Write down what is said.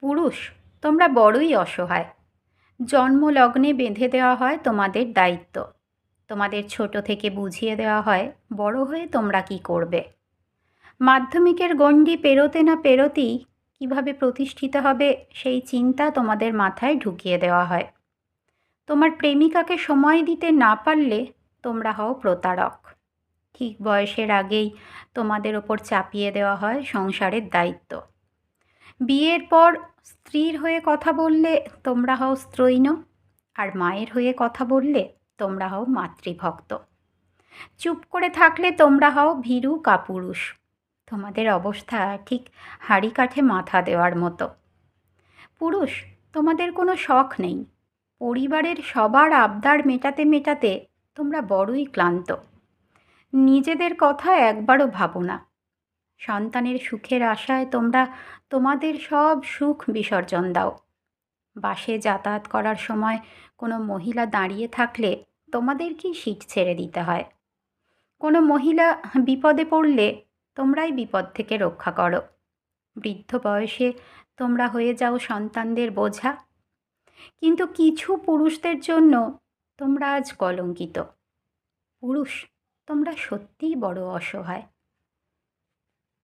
পুরুষ, তোমরা বড়ই অসহায়। জন্মলগ্নে বেঁধে দেওয়া হয় তোমাদের দায়িত্ব। তোমাদের ছোট থেকে বুঝিয়ে দেওয়া হয় বড় হয়ে তোমরা কি করবে। মাধ্যমিকের গণ্ডি পেরোতে না পেরোতেই কীভাবে প্রতিষ্ঠিত হবে সেই চিন্তা তোমাদের মাথায় ঢুকিয়ে দেওয়া হয়। তোমার প্রেমিকাকে সময় দিতে না পারলে তোমরা হও প্রতারক। ঠিক বয়সের আগেই তোমাদের ওপর চাপিয়ে দেওয়া হয় সংসারের দায়িত্ব। বিয়ের পর স্ত্রীর হয়ে কথা বললে তোমরা হও স্ত্রৈণ আর মায়ের হয়ে কথা বললে তোমরা হও মাতৃভক্ত। চুপ করে থাকলে তোমরা হও ভীরু কাপুরুষ। তোমাদের অবস্থা ঠিক হাঁড়ি কাঠে মাথা দেওয়ার মতো। পুরুষ, তোমাদের কোনো শখ নেই। পরিবারের সবার আবদার মেটাতে মেটাতে তোমরা বড়ই ক্লান্ত। নিজেদের কথা একবারও ভাবো না। সন্তানের সুখের আশায় তোমরা তোমাদের সব সুখ বিসর্জন দাও। বাসে যাতায়াত করার সময় কোনো মহিলা দাঁড়িয়ে থাকলে তোমাদেরকেই সিট ছেড়ে দিতে হয়? কোনো মহিলা বিপদে পড়লে তোমরাই বিপদ থেকে রক্ষা করো। বৃদ্ধ বয়সে তোমরা হয়ে যাও সন্তানদের বোঝা। কিন্তু কিছু পুরুষদের জন্য তোমরা আজ কলঙ্কিত। পুরুষ, তোমরা সত্যিই বড় অসহায়।